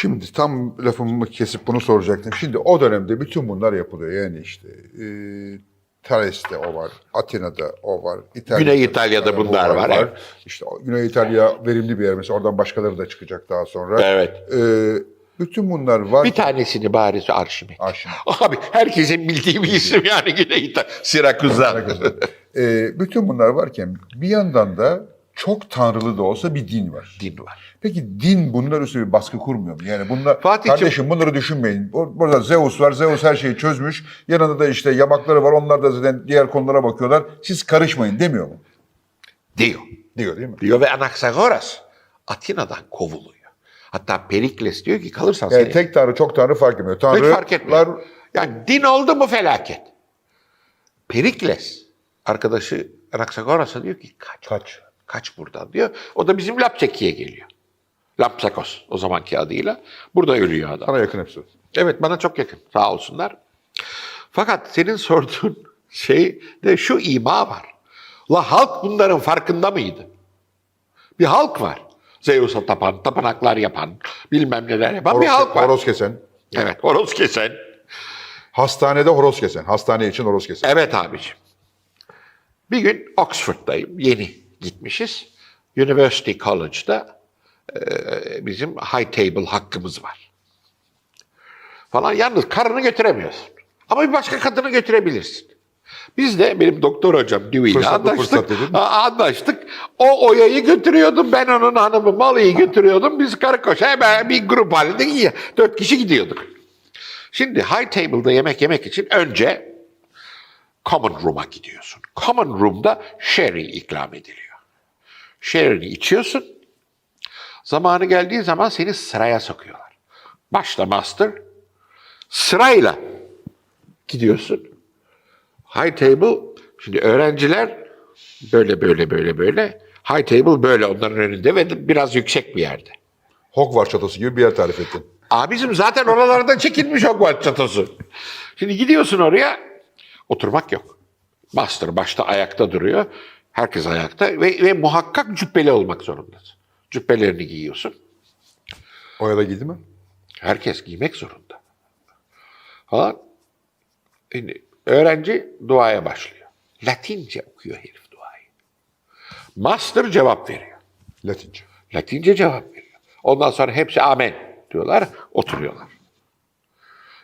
Şimdi tam lafımı kesip bunu soracaktım. Şimdi o dönemde bütün bunlar yapılıyor. Yani işte e, Thales'te o var, Atina'da o var. İtalya'da, Güney İtalya'da bu bunlar var, evet. İşte Güney İtalya verimli bir yer. Mesela oradan başkaları da çıkacak daha sonra. Evet. E, bütün bunlar var. Bir tanesini bari Arşimet. Arşimet. Abi herkesin bildiği bir isim yani Güney İtalya. Sirakuz'dan. E, bütün bunlar varken bir yandan da çok tanrılı da olsa bir din var. Din var. Peki din bunlar üstüne bir baskı kurmuyor mu? Yani bunlar Fatih'cim- kardeşim bunları düşünmeyin. Bur- Burada Zeus var. Zeus her şeyi çözmüş. Yanında da işte yamakları var. Onlar da zaten diğer konulara bakıyorlar. Siz karışmayın demiyor mu? Diyor. Diyor değil mi? Diyor ve Anaxagoras Atina'dan kovuluyor. Hatta Perikles diyor ki kalırsan Yani seni tek tanrı çok tanrı fark etmiyor. hiç Tanrılar fark etmiyor. Yani din oldu mu felaket. Perikles arkadaşı Anaxagoras'a diyor ki kaç. kaç? Kaç buradan diyor. O da bizim Lapçeki'ye geliyor. Lapsakos o zamanki adıyla. Burada ölüyor adam. Sana yakın hepsi. Evet bana çok yakın sağ olsunlar. Fakat senin sorduğun şey de şu ima var. La halk bunların farkında mıydı? Bir halk var. Zeus'a tapan, tapınaklar yapan, bilmem neler yapan bir Horoz, halk var. horoz kesen. Evet, horoz kesen. Hastanede horoz kesen. Hastane için horoz kesen. Evet abiciğim. Bir gün Oxford'dayım, yeni gitmişiz. University College'da e, bizim high table hakkımız var. Falan yalnız karını götüremiyorsun. Ama bir başka kadını götürebilirsin. Biz de benim doktor hocam Dewey ile anlaştık. anlaştık. O Oya'yı götürüyordum. Ben onun hanımı Malı'yı götürüyordum. Biz karı koşa hemen bir grup halinde. Dört kişi gidiyorduk. Şimdi high table'da yemek yemek için önce common room'a gidiyorsun. Common room'da sherry ikram ediliyor. Sherry'ni içiyorsun. Zamanı geldiği zaman seni sıraya sokuyorlar. Başla master. Sırayla gidiyorsun. High table, şimdi öğrenciler böyle böyle böyle böyle. High table böyle onların önünde ve biraz yüksek bir yerde. Hogwarts çatısı gibi bir yer tarif ettin. Abicim zaten oralardan çekilmiş Hogwarts çatısı. Şimdi gidiyorsun oraya, oturmak yok. Master başta ayakta duruyor. Herkes ayakta ve, ve muhakkak cübbeli olmak zorundasın. Cübbelerini giyiyorsun. O ya da giydi mi? Herkes giymek zorunda. Falan. Şimdi öğrenci duaya başlıyor. Latince okuyor herif duayı. Master cevap veriyor. Latince. Latince cevap veriyor. Ondan sonra hepsi amen diyorlar, oturuyorlar.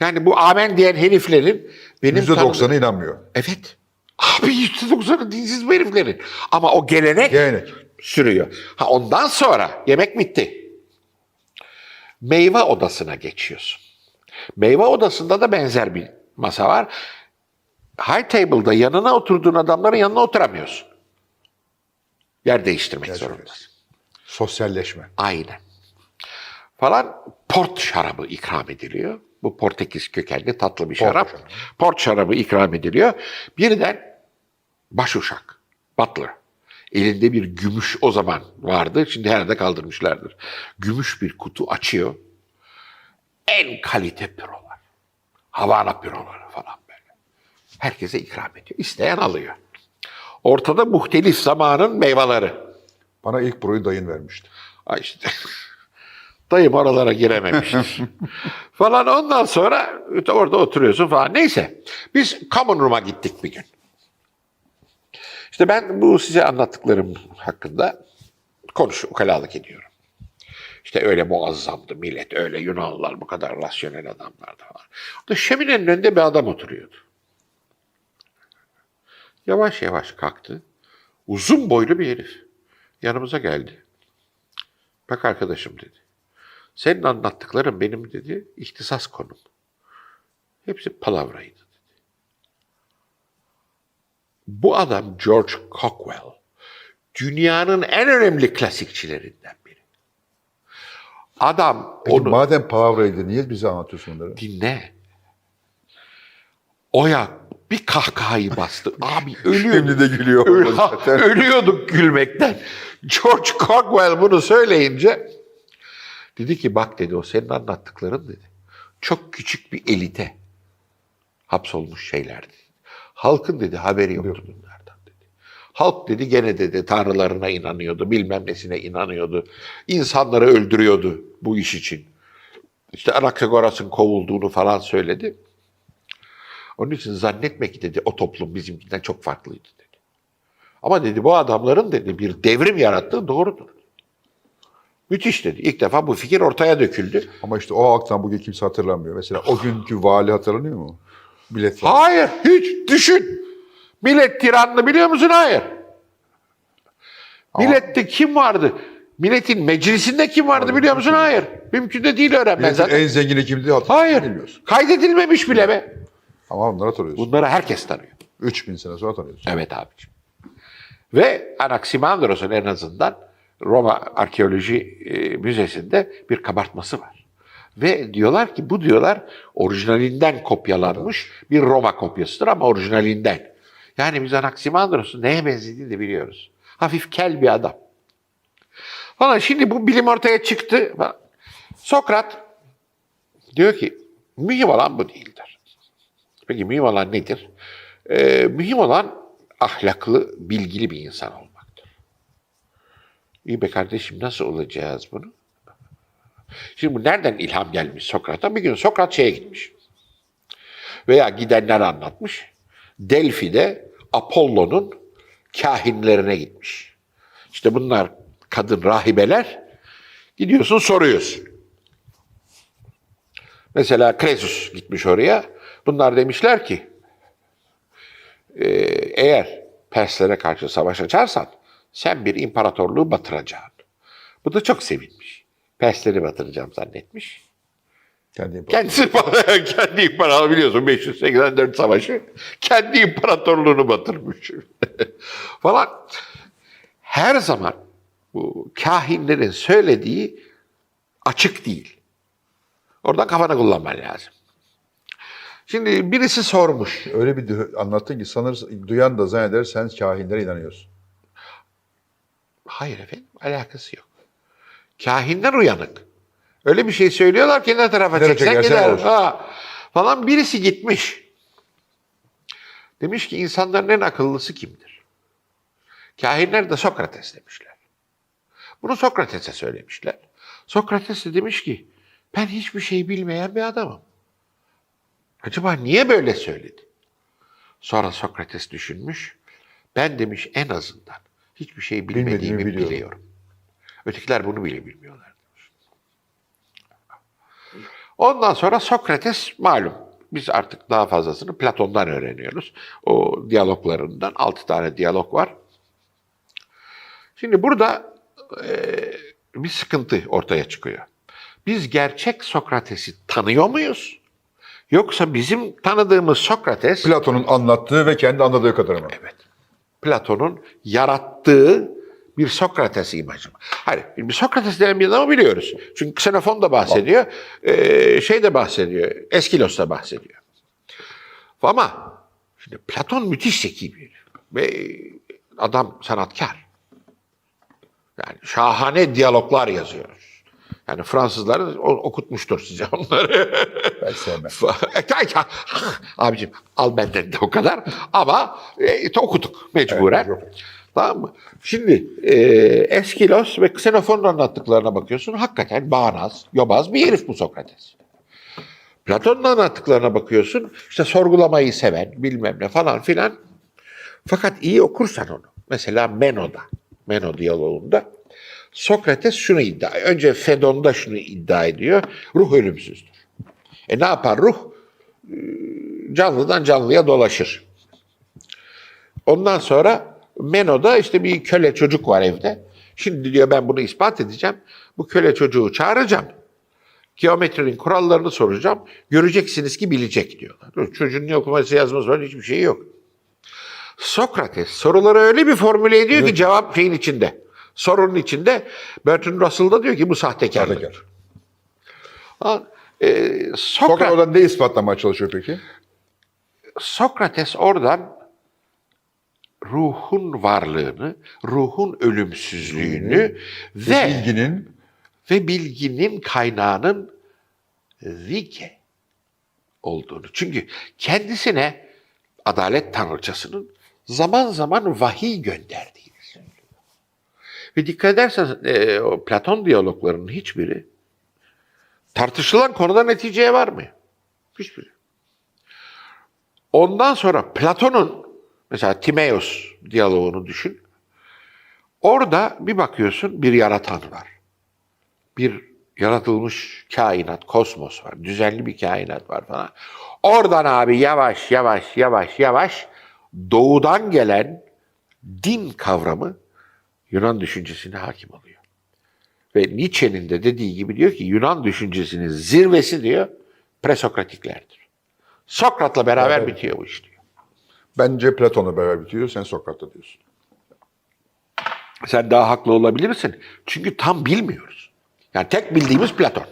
Yani bu amen diyen heriflerin benim Yüzde tanıdığım- doksanı inanmıyor. Evet. Abi yüzde doksanı dinsiz bu heriflerin. Ama o gelenek Gelenek. sürüyor. Ha ondan sonra yemek bitti. Meyve odasına geçiyorsun. Meyve odasında da benzer bir masa var. High table'da yanına oturduğun adamların yanına oturamıyorsun. Yer değiştirmek zorundasın. Sosyalleşme. Aynen. Falan port şarabı ikram ediliyor. Bu Portekiz kökenli tatlı bir şarap. şarabı. Port şarabı ikram ediliyor. Birden başuşak, butler. Elinde bir gümüş o zaman vardı. Şimdi herhalde kaldırmışlardır. Gümüş bir kutu açıyor. En kalite pürolar. Havana püroları falan böyle. Herkese ikram ediyor. İsteyen alıyor. Ortada muhtelif zamanın meyveleri. Bana ilk broyu dayın vermişti. Ay işte. Dayım oralara girememiştir. falan ondan sonra orada oturuyorsun falan. Neyse. Biz common room'a gittik bir gün. İşte ben bu size anlattıklarım hakkında konuş, ukalalık ediyorum. İşte öyle muazzamdı millet, öyle Yunanlılar bu kadar rasyonel adamlardı falan. Orada şöminenin önünde bir adam oturuyordu. Yavaş yavaş kalktı. Uzun boylu bir herif. Yanımıza geldi. Bak arkadaşım dedi. Senin anlattıkların benim dedi ihtisas konum. Hepsi palavraydı. Bu adam George Cockwell. Dünyanın en önemli klasikçilerinden biri. Adam Peki onu madem palavraydı niye bize anlatıyorsun bunları? dinle. Oya bir kahkahayı bastı. Abi ölüyor. Şimdi de gülüyor. Öl- zaten. Ölüyorduk gülmekten. George Cockwell bunu söyleyince dedi ki bak dedi o senin anlattıkların dedi. Çok küçük bir elite hapsolmuş şeylerdi. Halkın dedi haberi yoktu bunlardan dedi. Halk dedi gene dedi tanrılarına inanıyordu, bilmem nesine inanıyordu. İnsanları öldürüyordu bu iş için. işte Anaxagoras'ın kovulduğunu falan söyledi. Onun için zannetme ki dedi o toplum bizimkinden çok farklıydı dedi. Ama dedi bu adamların dedi bir devrim yarattığı doğrudur. Müthiş dedi. İlk defa bu fikir ortaya döküldü. Ama işte o halktan bugün kimse hatırlamıyor. Mesela o günkü vali hatırlanıyor mu? Bilet vali. Hayır, hiç düşün. Millet tiranını biliyor musun? Hayır. Millette kim vardı? Milletin meclisinde kim vardı biliyor musun? Hayır. Mümkün de değil öğrenmen Milletin zaten. en zengini kimdi hatırlamıyor Hayır. bilmiyorsun. Kaydedilmemiş bile be. Ama onları hatırlıyorsun. Bunları herkes tanıyor. 3000 sene sonra tanıyorsun. Evet abiciğim. Ve Anaximandros'un en azından Roma Arkeoloji e, Müzesi'nde bir kabartması var. Ve diyorlar ki bu diyorlar orijinalinden kopyalanmış bir Roma kopyasıdır ama orijinalinden. Yani biz Anaximandros'un neye benzediğini de biliyoruz. Hafif kel bir adam. Falan şimdi bu bilim ortaya çıktı. Sokrat diyor ki mühim olan bu değildir. Peki mühim olan nedir? Ee, mühim olan ahlaklı, bilgili bir insan olmaktır. İyi be kardeşim nasıl olacağız bunu? Şimdi bu nereden ilham gelmiş Sokrat'a? Bir gün Sokrat şeye gitmiş. Veya gidenler anlatmış. Delfi'de Apollo'nun kahinlerine gitmiş. İşte bunlar kadın rahibeler. Gidiyorsun soruyorsun. Mesela Kresus gitmiş oraya. Bunlar demişler ki e, eğer Perslere karşı savaş açarsan sen bir imparatorluğu batıracaksın. Bu da çok sevinmiş. Persleri batıracağım zannetmiş. Kendi. Kendisi kendi imparatorluğu biliyorsun 584 savaşı kendi imparatorluğunu batırmış. falan. Her zaman bu kahinlerin söylediği açık değil. Oradan kafanı kullanman lazım. Şimdi birisi sormuş. Öyle bir anlattın ki sanır, duyan da zanneder sen kahinlere inanıyorsun. Hayır efendim alakası yok. Kahinler uyanık. Öyle bir şey söylüyorlar ki ne tarafa Nereye çeksen gider. olur. Ha. Falan birisi gitmiş. Demiş ki insanların en akıllısı kimdir? Kahinler de Sokrates demişler. Bunu Sokrates'e söylemişler. Sokrates de demiş ki ben hiçbir şey bilmeyen bir adamım. Acaba niye böyle söyledi? Sonra Sokrates düşünmüş. Ben demiş en azından hiçbir şey bilmediğimi Bilmediğimi biliyorum. biliyorum. Ötekiler bunu bile bilmiyorlar. Ondan sonra Sokrates malum. Biz artık daha fazlasını Platon'dan öğreniyoruz. O diyaloglarından altı tane diyalog var. Şimdi burada eee, bir sıkıntı ortaya çıkıyor. Biz gerçek Sokrates'i tanıyor muyuz? Yoksa bizim tanıdığımız Sokrates Platon'un anlattığı ve kendi anladığı kadar mı? Evet. Platon'un yarattığı bir Sokrates imajı. Hayır, bir Sokrates denen bir adamı biliyoruz. Çünkü Xenofon da bahsediyor, eee, şey de bahsediyor, Eskilos da bahsediyor. Ama şimdi Platon müthiş zeki bir ve adam sanatkar. Yani şahane diyaloglar yazıyor. Yani Fransızlar okutmuştur size onları. Ben sevmem. Abicim al benden de o kadar. Ama e, okuduk mecburen. Evet. Tamam mı? Şimdi e, Eskilos ve Xenofon'un anlattıklarına bakıyorsun. Hakikaten bağnaz, yobaz bir herif bu Sokrates. Platon'un anlattıklarına bakıyorsun. işte sorgulamayı seven, bilmem ne falan filan. Fakat iyi okursan onu. Mesela Meno'da, Meno diyaloğunda Sokrates şunu iddia Önce Fedon'da şunu iddia ediyor. Ruh ölümsüzdür. E ne yapar ruh? Canlıdan canlıya dolaşır. Ondan sonra Meno'da işte bir köle çocuk var evde. Şimdi diyor ben bunu ispat edeceğim. Bu köle çocuğu çağıracağım. Geometrinin kurallarını soracağım. Göreceksiniz ki bilecek diyorlar. Çocuğun ne okuması yazması var hiçbir şey yok. Sokrates soruları öyle bir formüle ediyor ki cevap şeyin içinde. Sorunun içinde. Bertrand Russell da diyor ki bu sahtekarlık. Sahtekar. E, Sokrat Sokrat, oradan ne ispatlamaya çalışıyor peki? Sokrates oradan ruhun varlığını, ruhun ölümsüzlüğünü ve Bilginin ve bilginin kaynağının zike olduğunu. Çünkü kendisine adalet tanrıçasının zaman zaman vahiy gönderdiğini söylüyor. Ve dikkat ederseniz e, o Platon diyaloglarının hiçbiri Tartışılan konuda neticeye varmıyor. Hiçbiri. Ondan sonra Platon'un mesela Timaeus diyaloğunu düşün. Orada bir bakıyorsun bir yaratan var. Bir yaratılmış kainat, kosmos var. Düzenli bir kainat var falan. Oradan abi yavaş yavaş yavaş yavaş doğudan gelen din kavramı Yunan düşüncesine hakim oluyor. Ve Nietzsche'nin de dediği gibi diyor ki Yunan düşüncesinin zirvesi diyor presokratiklerdir. Sokrat'la beraber Evet. bitiyor bu iş diyor. Bence Platon'la beraber bitiyor, sen Sokrat'ta diyorsun. Sen daha haklı olabilirsin. Çünkü tam bilmiyoruz. Yani tek bildiğimiz Platon.